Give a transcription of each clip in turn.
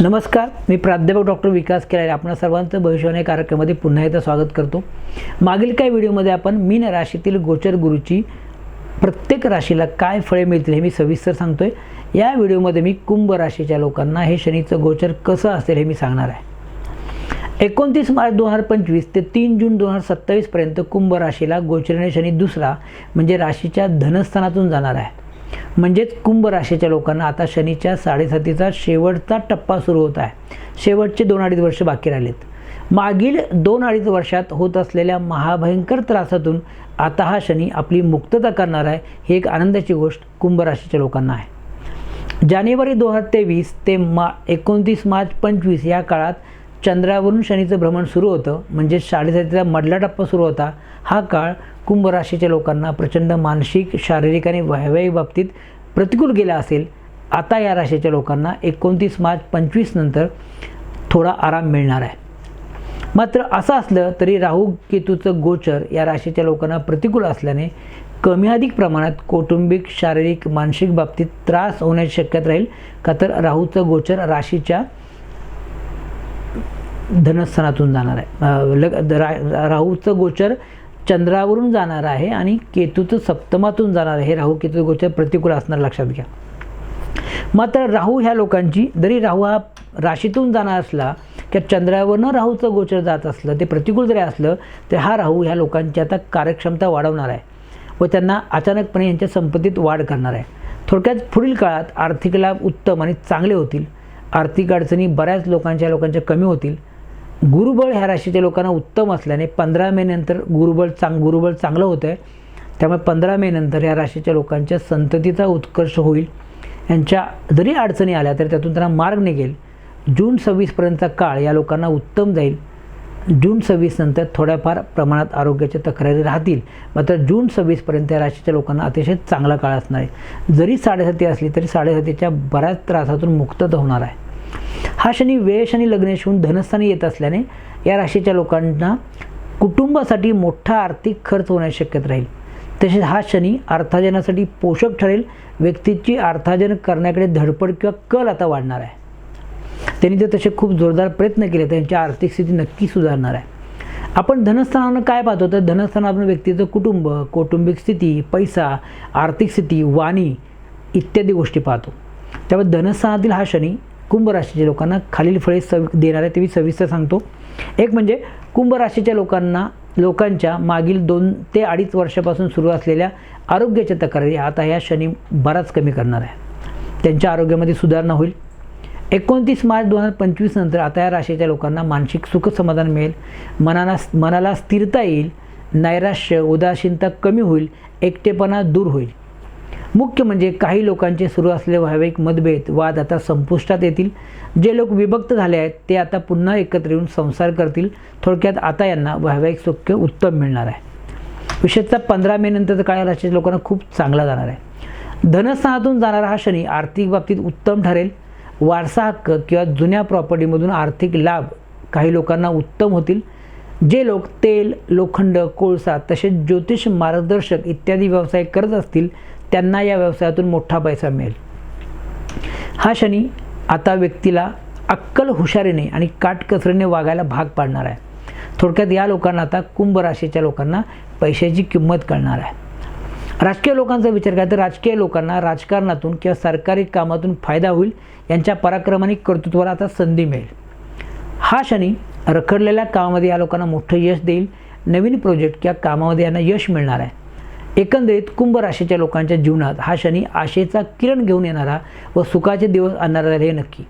नमस्कार मी प्राध्यापक डॉक्टर विकास केळारे आपण सर्वांचं भविष्यवाणी कार्यक्रमामध्ये पुन्हा एकदा स्वागत करतो. मागील काही व्हिडिओमध्ये आपण मीन राशीतील गोचर गुरुची प्रत्येक राशीला काय फळे मिळतील हे मी सविस्तर सांगतो आहे या व्हिडिओमध्ये मी कुंभ राशीच्या लोकांना हे शनीचं गोचर कसं असेल हे मी सांगणार आहे. एकोणतीस मार्च दोन हजार पंचवीस ते तीन जून दोन हजार सत्तावीसपर्यंत कुंभ राशीला गोचरीने शनी दुसरा म्हणजे राशीच्या धनस्थानातून जाणार आहे. म्हणजेच कुंभ राशीच्या लोकांना आता शनीच्या साडेसातीचा शेवटचा टप्पा सुरू होत आहे. शेवटचे दोन अडीच वर्ष बाकी राहिलेत. मागील दोन अडीच वर्षात होत असलेल्या महाभयंकर त्रासातून आता हा शनी आपली मुक्तता करणार आहे ही एक आनंदाची गोष्ट कुंभ राशीच्या लोकांना आहे. जानेवारी दोन हजार तेवीस ते मा एकोणतीस मार्च पंचवीस या काळात चंद्रावरून शनीचं भ्रमण सुरू होतं. म्हणजे साडेसातीचा मधला टप्पा सुरू होता. हा काळ कुंभ राशीच्या लोकांना प्रचंड मानसिक शारीरिक आणि वैवाहिक बाबतीत प्रतिकूल गेला असेल. आता या राशीच्या लोकांना एकोणतीस मार्च पंचवीस नंतर थोडा आराम मिळणार आहे. मात्र असं असलं तरी राहू केतूचं गोचर या राशीच्या लोकांना प्रतिकूल असल्याने कमी अधिक प्रमाणात कौटुंबिक शारीरिक मानसिक बाबतीत त्रास होण्याची शक्यता राहील. का तर राहूचं गोचर राशीच्या धनस्थानातून जाणार आहे. लग रा राहूचं गोचर चंद्रावरून जाणार आहे आणि केतूचं सप्तमातून जाणार आहे. हे राहू केतू गोचर प्रतिकूल असणार लक्षात घ्या. मात्र राहू ह्या लोकांची जरी राहू हा राशीतून जाणार असला किंवा चंद्रावरनं राहूचं गोचर जात असलं ते प्रतिकूल जरी असलं तर हा राहू ह्या लोकांची आता कार्यक्षमता वाढवणार आहे. व त्यांना अचानकपणे यांच्या संपत्तीत वाढ करणार आहे. थोडक्यात पुढील काळात आर्थिक लाभ उत्तम आणि चांगले होतील. आर्थिक अडचणी बऱ्याच लोकांच्या लोकांच्या कमी होतील. गुरुबळ ह्या राशीच्या लोकांना उत्तम असल्याने पंधरा मे नंतर गुरुबळ चांग गुरुबळ चांगलं होतं आहे त्यामुळे पंधरा मे नंतर राशीच्या लोकांच्या संततीचा उत्कर्ष होईल. यांच्या जरी अडचणी आल्या तरी त्यातून त्यांना मार्ग निघेल. जून सव्वीसपर्यंतचा काळ या लोकांना उत्तम जाईल. जून सव्वीस नंतर थोड्याफार प्रमाणात आरोग्याच्या तक्रारी राहतील. मात्र जून सव्वीसपर्यंत या राशीच्या लोकांना अतिशय चांगला काळ असणार आहे. जरी साडेसाती असली तरी साडेसातीच्या बऱ्याच त्रासातून मुक्तता होणार आहे. हा शनी वेश आणि लग्नेश होऊन धनस्थानी येत असल्याने या राशीच्या लोकांना कुटुंबासाठी मोठा आर्थिक खर्च होण्याची शक्यता राहील. तसेच हा शनी अर्थार्जनासाठी पोषक ठरेल. व्यक्तीची अर्थार्जन करण्याकडे धडपड किंवा कल आता वाढणार आहे. त्यांनी जर तसे खूप जोरदार प्रयत्न केले त्यांची आर्थिक स्थिती नक्की सुधारणार आहे. आपण धनस्थानानं काय पाहतो? तर धनस्थान आपण व्यक्तीचं कुटुंब कौटुंबिक स्थिती पैसा आर्थिक स्थिती वाणी इत्यादी गोष्टी पाहतो. त्यामुळे धनस्थानातील हा शनी कुंभ राशीच्या लोकांना खालील फळे सव देणार आहे ते मी सविस्तर सांगतो. एक म्हणजे कुंभ राशीच्या लोकांना लोकांच्या मागील दोन ते अडीच वर्षापासून सुरू असलेल्या आरोग्याच्या तक्रारी आता या शनी बराच कमी करणार आहे. त्यांच्या आरोग्यामध्ये सुधारणा होईल. एकोणतीस मार्च दोन हजार पंचवीस नंतर आता या राशीच्या लोकांना मानसिक सुख समाधान मिळेल. मनाला मनाला स्थिरता येईल. नैराश्य उदासीनता कमी होईल. एकटेपणा दूर होईल. मुख्य म्हणजे काही लोकांचे सुरू असलेले वैवाहिक मतभेद वाद आता संपुष्टात येतील. जे लोक विभक्त झाले आहेत ते आता पुन्हा एकत्र येऊन संसार करतील. थोडक्यात आता यांना वैवाहिक सुख्य उत्तम मिळणार आहे. विशेषतः पंधरा मे नंतरचा काळ राशीच्या लोकांना खूप चांगला जाणार आहे. धनस्थानातून जाणारा हा शनी आर्थिक बाबतीत उत्तम ठरेल. वारसा हक्क किंवा जुन्या प्रॉपर्टीमधून आर्थिक लाभ काही लोकांना उत्तम होतील. जे लोक तेल लोखंड कोळसा तसेच ज्योतिष मार्गदर्शक इत्यादी व्यवसाय करत असतील त्यांना या व्यवसायातून मोठा पैसा मिळेल. हा शनी आता व्यक्तीला अक्कल हुशारीने आणि काटकसरीने वागायला भाग पाडणार आहे. थोडक्यात या लोकांना आता कुंभ राशीच्या लोकांना पैशाची किंमत कळणार आहे. राजकीय लोकांचा विचार काय तर राजकीय लोकांना राजकारणातून किंवा सरकारी कामातून फायदा होईल यांच्या पराक्रमाने कर्तृत्वाला आता संधी मिळेल. हा शनी रखडलेल्या कामामध्ये या लोकांना मोठं यश देईल नवीन प्रोजेक्ट किंवा कामामध्ये यांना यश मिळणार आहे. एकंदरीत कुंभ राशीच्या लोकांच्या जीवनात हा शनी आशेचा किरण घेऊन येणारा व सुखाचे दिवस आणणारा हे नक्की.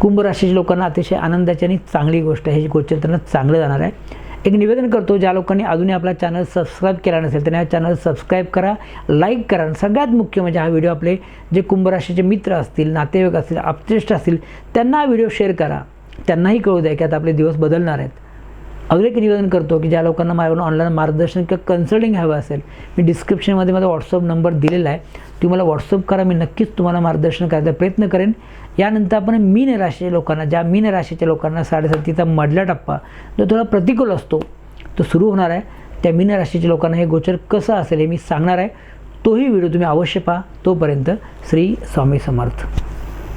कुंभ राशीच्या लोकांना अतिशय आनंदाची आणि चांगली गोष्ट आहे हे गोष्ट त्यांना चांगलं जाणार आहे. एक निवेदन करतो ज्या लोकांनी अजूनही आपला चॅनल सबस्क्राईब केला नसेल त्यांनी हा चॅनल सबस्क्राईब करा लाईक करा आणि सगळ्यात मुख्य म्हणजे हा व्हिडिओ आपले जे कुंभराशीचे मित्र असतील नातेवाईक असतील अपश्रेष्ठ असतील त्यांना हा व्हिडिओ शेअर करा. त्यांनाही कळू द्या की आता आपले दिवस बदलणार आहेत. अगदी एक निवेदन करतो की ज्या लोकांना माझ्याकडून ऑनलाईन मार्गदर्शन किंवा कन्सल्टिंग हवं असेल मी डिस्क्रिप्शनमध्ये माझा व्हॉट्सअप नंबर दिलेला आहे. तुम्ही मला व्हॉट्सअप करा मी नक्कीच तुम्हाला मार्गदर्शन करायचा प्रयत्न करेन. यानंतर आपण मीन राशीच्या लोकांना ज्या मीन राशीच्या लोकांना साडेसातीचा मधला टप्पा जो थोडा प्रतिकूल असतो तो सुरू होणार आहे. त्या मीन राशीच्या लोकांना हे गोचर कसं असेल हे मी सांगणार आहे. तोही व्हिडिओ तुम्ही अवश्य पहा. तोपर्यंत श्री स्वामी समर्थ.